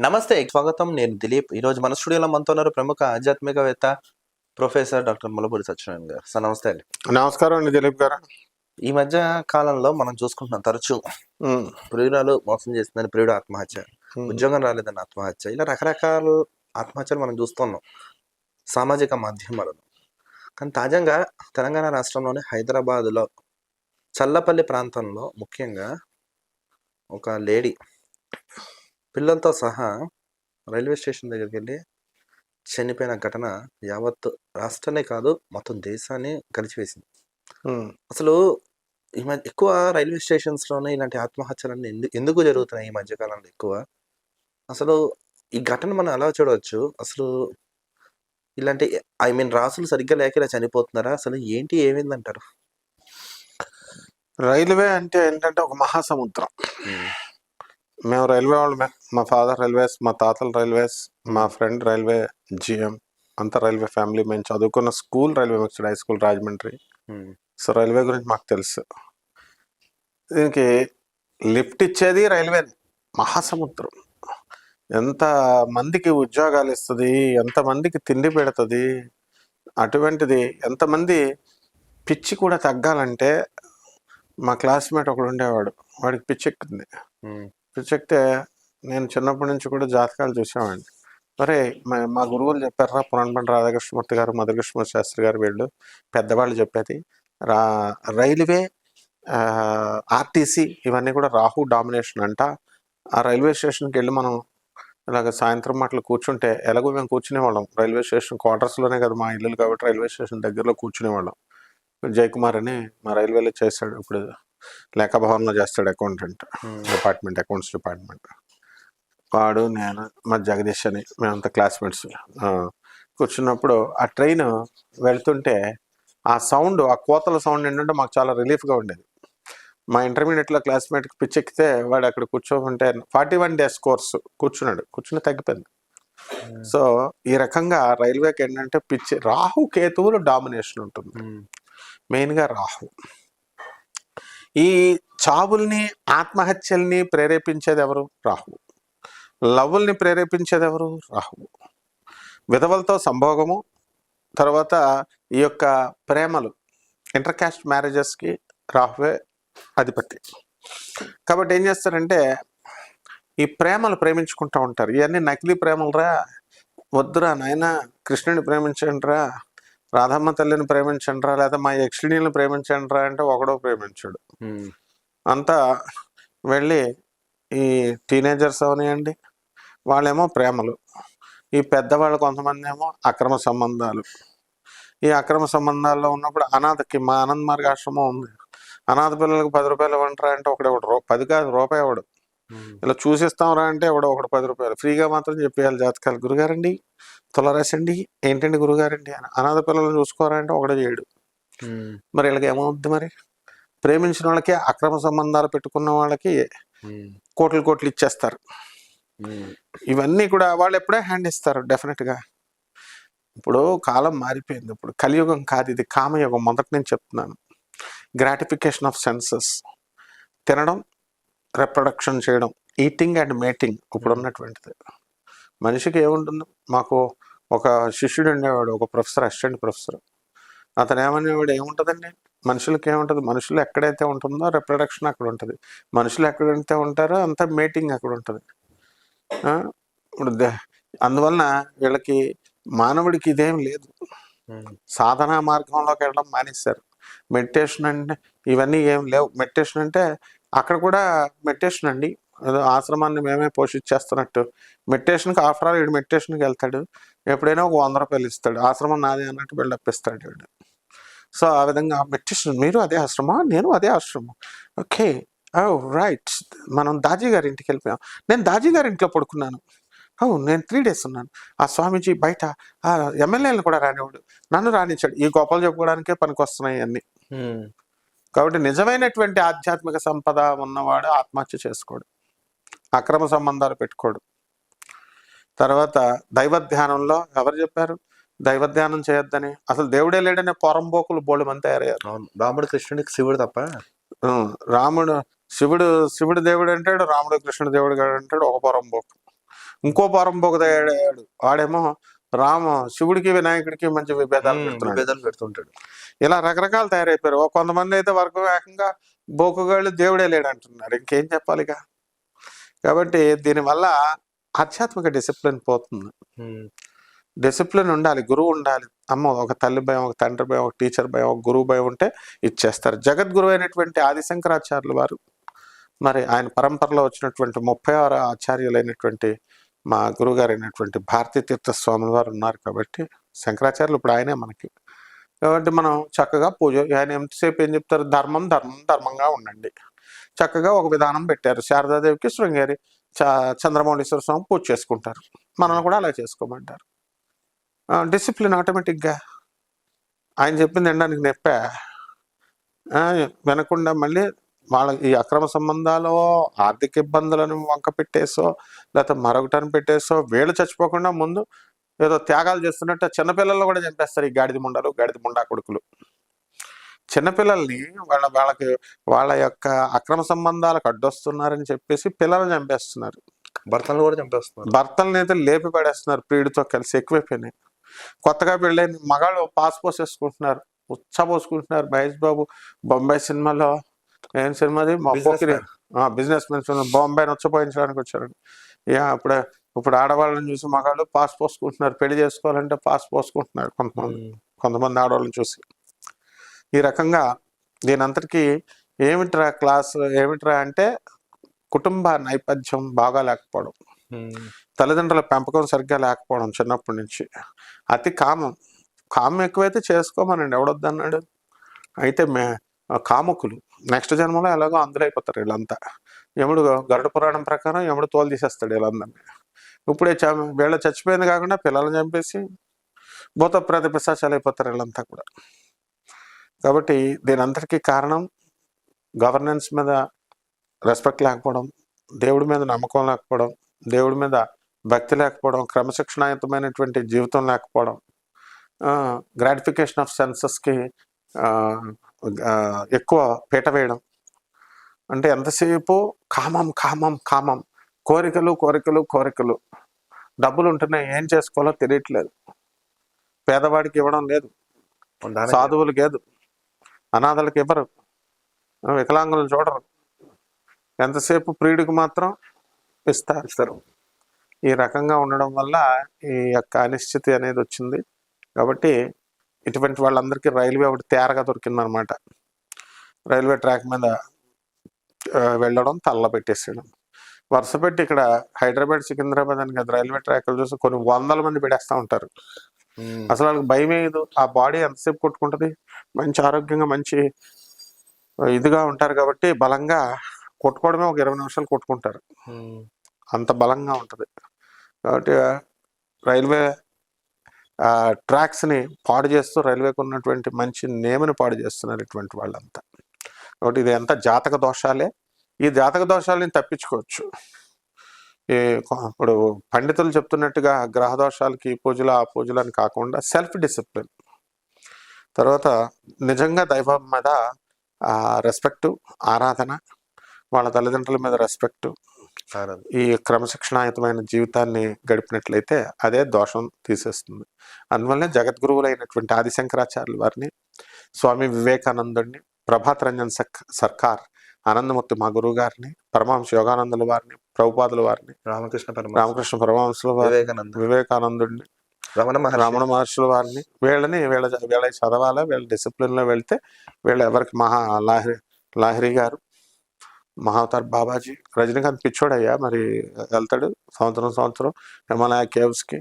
నమస్తే స్వాగతం. నేను దిలీప్. ఈ రోజు మన స్టూడియోలో మనతో ఉన్నారు ప్రముఖ ఆధ్యాత్మికవేత్త ప్రొఫెసర్ డాక్టర్ ములపూరి సత్యనారాయణ గారు. సార్ నమస్తే అండి. నమస్కారం అండి దిలీప్ గారు. ఈ మధ్య కాలంలో మనం చూసుకుంటున్నాం తరచూ ప్రియురాలు మోసం చేసిందని ప్రియుడు ఆత్మహత్య ఉద్యోగం రాలేదని ఆత్మహత్య ఇలా రకరకాల ఆత్మహత్యలు మనం చూస్తున్నాం సామాజిక మాధ్యమాలలో. కానీ తాజాగా తెలంగాణ రాష్ట్రంలోని హైదరాబాదులో చల్లపల్లి ప్రాంతంలో ముఖ్యంగా ఒక లేడీ పిల్లలతో సహా రైల్వే స్టేషన్ దగ్గరికి వెళ్ళి చనిపోయిన ఘటన యావత్ రాష్ట్రాన్ని కాదు మొత్తం దేశాన్ని కలిచివేసింది ఉమ్. అసలు ఈ మధ్య ఎక్కువ రైల్వే స్టేషన్స్లోనే ఇలాంటి ఆత్మహత్యలన్నీ ఎందు ఎందుకు జరుగుతున్నాయి ఈ మధ్య కాలంలో ఎక్కువ? అసలు ఈ ఘటన మనం ఎలా చూడవచ్చు? అసలు ఇలాంటి ఐ మీన్ రాసులు సరిగ్గా లేక ఇలా చనిపోతున్నారా? అసలు ఏంటి ఏమైందంటారు? రైల్వే అంటే ఏంటంటే ఒక మహాసముద్రం. మేము రైల్వే వాళ్ళమే. మా ఫాదర్ రైల్వేస్ మా తాతలు రైల్వేస్ మా ఫ్రెండ్ రైల్వే జిఎం అంతా రైల్వే ఫ్యామిలీ మేము చదువుకున్న school railway mixed high school Rajahmundry. So railway గురించి మాకు తెలుసు. దీనికి లిఫ్ట్ ఇచ్చేది రైల్వే మహాసముద్రం. ఎంత మందికి ఉద్యోగాలు ఇస్తుంది ఎంత మందికి తిండి పెడుతుంది అటువంటిది ఎంతమంది పిచ్చి కూడా తగ్గాలంటే మా క్లాస్మేట్ ఒకడు ఉండేవాడు. వాడికి పిచ్చి ఎక్కుతుంది ఉమ్, నేను చిన్నప్పటి నుంచి కూడా జాతకాలు చూసామండి మరి మా గురువులు చెప్పారా పురాణపండి రాధాకృష్ణమూర్తి గారు మధుకృష్ణ శాస్త్రి గారు వీళ్ళు పెద్దవాళ్ళు చెప్పేది. రా రైల్వే ఆర్టీసీ ఇవన్నీ కూడా రాహు డామినేషన్ అంట. ఆ రైల్వే స్టేషన్కి వెళ్ళి మనం ఇలాగ సాయంత్రం అట్లా కూర్చుంటే ఎలాగో మేము కూర్చునేవాళ్ళం రైల్వే స్టేషన్ క్వార్టర్స్లోనే కదా మా ఇల్లు కాబట్టి రైల్వే స్టేషన్ దగ్గరలో కూర్చునేవాళ్ళం జయకుమార్ అని మా రైల్వేలో చేశాడు ఇప్పుడు లేఖా భవన్లో చేస్తాడు accountant um, department accounts department. వాడు నేను మా జగదీష్ అని మేమంతా క్లాస్మేట్స్. కూర్చున్నప్పుడు ఆ ట్రైన్ వెళ్తుంటే ఆ సౌండ్ ఆ కోతల సౌండ్ ఏంటంటే మాకు చాలా రిలీఫ్గా ఉండేది. మా ఇంటర్మీడియట్లో క్లాస్మేట్కి పిచ్చెక్కితే వాడు అక్కడ కూర్చోకుంటే ఫార్టీ వన్ డేస్ కోర్స్ కూర్చున్నాడు. కూర్చుని తగ్గిపోయింది. సో ఈ రకంగా రైల్వేకి ఏంటంటే పిచ్చి రాహు కేతువులు డామినేషన్ ఉంటుంది. ఉమ్, మెయిన్గా రాహు. ఈ చావుల్ని ఆత్మహత్యల్ని ప్రేరేపించేది ఎవరు? రాహువు. లవ్వుల్ని ప్రేరేపించేది ఎవరు? రాహువు. విధవలతో సంభోగము తర్వాత ఈ యొక్క ప్రేమలు ఇంటర్కాస్ట్ మ్యారేజెస్కి రాహువే అధిపతి. కాబట్టి ఏం చేస్తారంటే ఈ ప్రేమలు ప్రేమించుకుంటూ ఉంటారు. ఇవన్నీ నకిలీ ప్రేమలురా? వద్దురా నాయన కృష్ణుని ప్రేమించండి రా రాధమ్మ తల్లిని ప్రేమించండి రా లేదా మా యక్షిణీని ప్రేమించండి రా అంటే ఒకడో ప్రేమించాడు. అంతా వెళ్ళి ఈ టీనేజర్స్ అవనియండి వాళ్ళేమో ప్రేమలు. ఈ పెద్దవాళ్ళు కొంతమంది ఏమో అక్రమ సంబంధాలు. ఈ అక్రమ సంబంధాల్లో ఉన్నప్పుడు అనాథకి మా ఆనంద్ మార్గ ఆశ్రమం ఉంది. అనాథ పిల్లలకు పది రూపాయలు ఇవ్వండిరా అంటే ఒకడే రూ- పది కాదు రూపాయి ఉమ్, ఇలా చూసిస్తాం రా అంటే ఎవడో ఒకడు పది రూపాయలు. ఫ్రీగా మాత్రం చెప్పేయాలి జాతకాలు. గురుగారండి తులరాశండి ఏంటండి గురుగారండి అని. అనాథ పిల్లలను చూసుకోరా అంటే ఒకడే చేయడు. మరి వీళ్ళకి ఏమవుద్ది మరి? ప్రేమించిన వాళ్ళకి అక్రమ సంబంధాలు పెట్టుకున్న వాళ్ళకి కోట్లు కోట్లు ఇచ్చేస్తారు. ఇవన్నీ కూడా వాళ్ళు ఎప్పుడే హ్యాండ్ ఇస్తారు డెఫినెట్గా. ఇప్పుడు కాలం మారిపోయింది. ఇప్పుడు కలియుగం కాదు ఇది కామయుగం. మొదటి నుంచి చెప్తున్నాను. Gratification of senses. తినడం రిప్రొడక్షన్ చేయడం ఈటింగ్ అండ్ మేటింగ్ ఇప్పుడు ఉన్నటువంటిది మనిషికి ఏముంటుంది? మాకు ఒక శిష్యుడు ఉండేవాడు ఒక ప్రొఫెసర్ అసిస్టెంట్ ప్రొఫెసర్. అతను ఏమనేవాడు ఏముంటుందండి? మనుషులకి ఏముంటుంది? మనుషులు ఎక్కడైతే ఉంటుందో రిప్రొడక్షన్ అక్కడ ఉంటుంది. మనుషులు ఎక్కడైతే ఉంటారో అంత మేటింగ్ అక్కడ ఉంటుంది. ఇప్పుడు అందువలన వీళ్ళకి మానవుడికి ఇదేం లేదు. సాధనా మార్గంలోకి వెళ్ళడం మానేశారు. మెడిటేషన్ అంటే ఇవన్నీ ఏం లేవు. మెడిటేషన్ అంటే అక్కడ కూడా మెడిటేషన్ అండి. ఆశ్రమాన్ని మేమే పోషించేస్తున్నట్టు. మెడిటేషన్కి ఆఫ్టర్ ఆల్ వీడు మెడిటేషన్కి వెళ్తాడు. ఎప్పుడైనా ఒక వంద రూపాయలు ఇస్తాడు. ఆశ్రమం నాదే అన్నట్టు బిల్డప్ ఇస్తాడు వీడు సో ఆ విధంగా మెడిటేషన్. మీరు అదే ఆశ్రమం నేను అదే ఆశ్రమం. ఓకే. Oh right. మనం దాజీ గారి ఇంటికి వెళ్ళిపోయాం. నేను దాజీ గారి ఇంట్లో పడుకున్నాను. అవును నేను త్రీ డేస్ ఉన్నాను. ఆ స్వామీజీ బయట ఆ ఎమ్మెల్యేలను కూడా రానివాడు నన్ను రానిచ్చాడు. ఈ గోపాలు చెప్పుకోవడానికే పనికొస్తున్నాయి అన్ని అన్నీ కాబట్టి నిజమైనటువంటి ఆధ్యాత్మిక సంపద ఉన్నవాడు ఆత్మహత్య చేసుకోడు. అక్రమ సంబంధాలు పెట్టుకోడు. తర్వాత దైవ ధ్యానంలో ఎవరు చెప్పారు? దైవ ధ్యానం చేయొద్దని. అసలు దేవుడే లేడనే పొరంబోకులు బోళ్ళు మంది తయారయ్యారు. రాముడు కృష్ణుడికి శివుడు తప్ప? రాముడు శివుడు శివుడు దేవుడు అంటాడు రాముడు కృష్ణుడు దేవుడు అంటాడు ఒక పొరంబోకు. ఇంకో పరం పొగదయ్యాడు వాడేమో రామ శివుడికి వినాయకుడికి మంచి విభేదాలు విభేదాలు పెడుతుంటాడు. ఇలా రకరకాలు తయారైపోయారు. ఓ కొంతమంది అయితే వర్గం ఏకంగా బోకుగాళ్ళు దేవుడే లేడు అంటున్నారు ఇంకేం చెప్పాలిగా కాబట్టి దీనివల్ల ఆధ్యాత్మిక డిసిప్లిన్ పోతుంది. డిసిప్లిన్ ఉండాలి. గురువు ఉండాలి. అమ్మ ఒక తల్లి భయం ఒక తండ్రి భయం ఒక టీచర్ భయం ఒక గురువు భయం ఉంటే ఇచ్చేస్తారు. జగద్గురు అయినటువంటి ఆదిశంకరాచార్యులు వారు మరి ఆయన పరంపరలో వచ్చినటువంటి ముప్పై ఆరు ఆచార్యులైనటువంటి మా గురుగారు అయినటువంటి భారతీ తీర్థ వారు ఉన్నారు కాబట్టి శంకరాచార్యులు ఇప్పుడు ఆయనే మనకి. కాబట్టి మనం చక్కగా పూజ ఆయన ఎంతసేపు ఏం చెప్తారు? ధర్మం ధర్మం ధర్మంగా ఉండండి. చక్కగా ఒక విధానం పెట్టారు. శారదాదేవికి శృంగేరి చంద్రమౌళీశ్వర స్వామి పూజ చేసుకుంటారు. మనల్ని కూడా అలా చేసుకోమంటారు. డిసిప్లిన్ ఆటోమేటిక్గా. ఆయన చెప్పింది ఎండానికి నెప్పా వినకుండా మళ్ళీ వాళ్ళ ఈ అక్రమ సంబంధాలు ఆర్థిక ఇబ్బందులను వంక పెట్టేసో లేకపోతే మరొకటని పెట్టేసో వీళ్ళు చచ్చిపోకుండా ముందు ఏదో త్యాగాలు చేస్తున్నట్టు చిన్నపిల్లలు కూడా చంపేస్తారు ఈ గాడిద ముండలు గాడిద ముండా కొడుకులు. చిన్నపిల్లల్ని వాళ్ళ వాళ్ళకి వాళ్ళ యొక్క అక్రమ సంబంధాలకు అడ్డొస్తున్నారని చెప్పేసి పిల్లల్ని చంపేస్తున్నారు. భర్తలు కూడా చంపేస్తున్నారు. భర్తల్ని అయితే లేపి పడేస్తున్నారు ప్రియుడితో కలిసి ఎక్కువైపోయినాయి కొత్తగా పెళ్ళైన మగాళ్ళు పాస్ పోసేసుకుంటున్నారు ఉచ్చ పోసుకుంటున్నారు మహేష్ బాబు బొంబాయి సినిమాలో. ఏం సినిమాది Businessman. బిజినెస్ మెన్ బొంబాయిని ఉచ్చపోయించడానికి వచ్చారు. యా అప్పుడే ఇప్పుడు ఆడవాళ్ళని చూసి మగాళ్ళు పాస్ పోసుకుంటున్నారు. పెళ్ళి చేసుకోవాలంటే పాస్ పోసుకుంటున్నారు కొంతమంది. ఉమ్, కొంతమంది ఆడవాళ్ళని చూసి. ఈ రకంగా దీని అంతటికి ఏమిట్రా క్లాస్ ఏమిట్రా అంటే కుటుంబ నేపథ్యం బాగా లేకపోవడం. ఉమ్, తల్లిదండ్రుల పెంపకం సరిగ్గా లేకపోవడం చిన్నప్పటి నుంచి. అతి కామం. కామం ఎక్కువైతే చేసుకోమనండి. ఎవడొద్దన్నాడు? అయితే మే కాముకులు. నెక్స్ట్ జన్మలో ఎలాగో అందులో అయిపోతారు వీళ్ళంతా. యముడు గరుడ పురాణం ప్రకారం యముడు తోలు తీసేస్తాడు వీళ్ళందరినీ. ఇప్పుడే వీళ్ళ చచ్చిపోయింది కాకుండా పిల్లల్ని చంపేసి భూత ప్రేత పిశాచాలు అయిపోతారు వీళ్ళంతా కూడా. కాబట్టి దీని అంతటికీ కారణం గవర్నెన్స్ మీద రెస్పెక్ట్ లేకపోవడం దేవుడి మీద నమ్మకం లేకపోవడం దేవుడి మీద భక్తి లేకపోవడం క్రమశిక్షణాయుతమైనటువంటి జీవితం లేకపోవడం గ్రాటిఫికేషన్ ఆఫ్ సెన్సెస్కి ఎక్కువ పీట వేయడం. అంటే ఎంతసేపు కామం కామం కామం కోరికలు కోరికలు కోరికలు. డబ్బులు ఉంటున్నాయి ఏం చేసుకోవాలో తెలియట్లేదు. పేదవాడికి ఇవ్వడం లేదు. సాధువులకు లేదు అనాథలకు ఇవ్వరు. ఆ, వికలాంగులను చూడరు. ఎంతసేపు ప్రియుడికి మాత్రం ఇస్తారు ఇస్తారు. ఈ రకంగా ఉండడం వల్ల ఈ యొక్క అనిశ్చితి అనేది వచ్చింది. కాబట్టి ఇటువంటి వాళ్ళందరికీ రైల్వే ఒకటి తేరగా దొరికిందనమాట. రైల్వే ట్రాక్ మీద వెళ్ళడం తల్ల పెట్టేసేయడం వరుస పెట్టి ఇక్కడ హైదరాబాద్ సికింద్రాబాద్ అని కదా రైల్వే ట్రాక్లు చూసి కొన్ని వందల మంది పెడేస్తూ ఉంటారు. అసలు వాళ్ళకి భయం లేదు ఆ బాడీ ఎంతసేపు కొట్టుకుంటుంది? మంచి ఆరోగ్యంగా మంచి ఇదిగా ఉంటారు కాబట్టి బలంగా కొట్టుకోవడమే ఒక ఇరవై నిమిషాలు కొట్టుకుంటారు. అంత బలంగా ఉంటుంది. కాబట్టి రైల్వే ట్రాక్స్ని పాడు చేస్తూ రైల్వేకి ఉన్నటువంటి మంచి నేమని పాడు చేస్తున్నారు ఇటువంటి వాళ్ళంతా. కాబట్టి ఇది ఎంత జాతక దోషాలే? ఈ జాతక దోషాలని తప్పించుకోవచ్చు. ఈ ఇప్పుడు పండితులు చెప్తున్నట్టుగా గ్రహ దోషాలకి ఈ పూజలు ఆ పూజలు అని కాకుండా సెల్ఫ్ డిసిప్లిన్ తర్వాత నిజంగా దైవం మీద రెస్పెక్ట్ ఆరాధన వాళ్ళ తల్లిదండ్రుల మీద రెస్పెక్టు ఈ క్రమశిక్షణాయుతమైన జీవితాన్ని గడిపినట్లయితే అదే దోషం తీసేస్తుంది. అందువల్లనే జగద్గురువులైనటువంటి ఆదిశంకరాచార్యుల వారిని స్వామి వివేకానందుడిని ప్రభాత్ రంజన్ సర్కార్ ఆనందమూర్తి మా గురువు గారిని పరమహంస యోగానందుల వారిని ప్రభుపాదుల వారిని రామకృష్ణ పరమ రామకృష్ణ పరమహంసుల వివేకానంద వివేకానందుడిని రమణ రమణ మహర్షుల వారిని వీళ్ళని వీళ్ళ వీళ్ళ చదవాలా వీళ్ళ డిసిప్లిన్లో వెళ్తే వీళ్ళ ఎవరికి మహా లాహిరి లాహిరి గారు మహావతార్ బాబాజీ రజనీకాంత్ పిచ్చోడయ్యా మరి వెళ్తాడు సంవత్సరం సంవత్సరం హిమాలయ కేవ్స్కి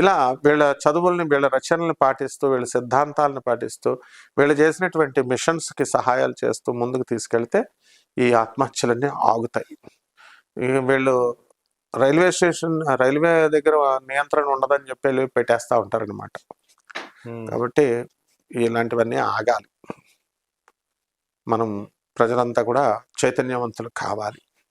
ఇలా వీళ్ళ చదువుల్ని వీళ్ళ రచనల్ని పాటిస్తూ వీళ్ళ సిద్ధాంతాలను పాటిస్తూ వీళ్ళు చేసినటువంటి మిషన్స్కి సహాయాలు చేస్తూ ముందుకు తీసుకెళ్తే ఈ ఆత్మహత్యలన్నీ ఆగుతాయి. వీళ్ళు రైల్వే స్టేషన్ రైల్వే దగ్గర నియంత్రణ ఉండదని చెప్పి వెళ్ళి పెట్టేస్తా ఉంటారనమాట కాబట్టి ఇలాంటివన్నీ ఆగాలి. మనం ప్రజలంతా కూడా చైతన్యవంతులు కావాలి.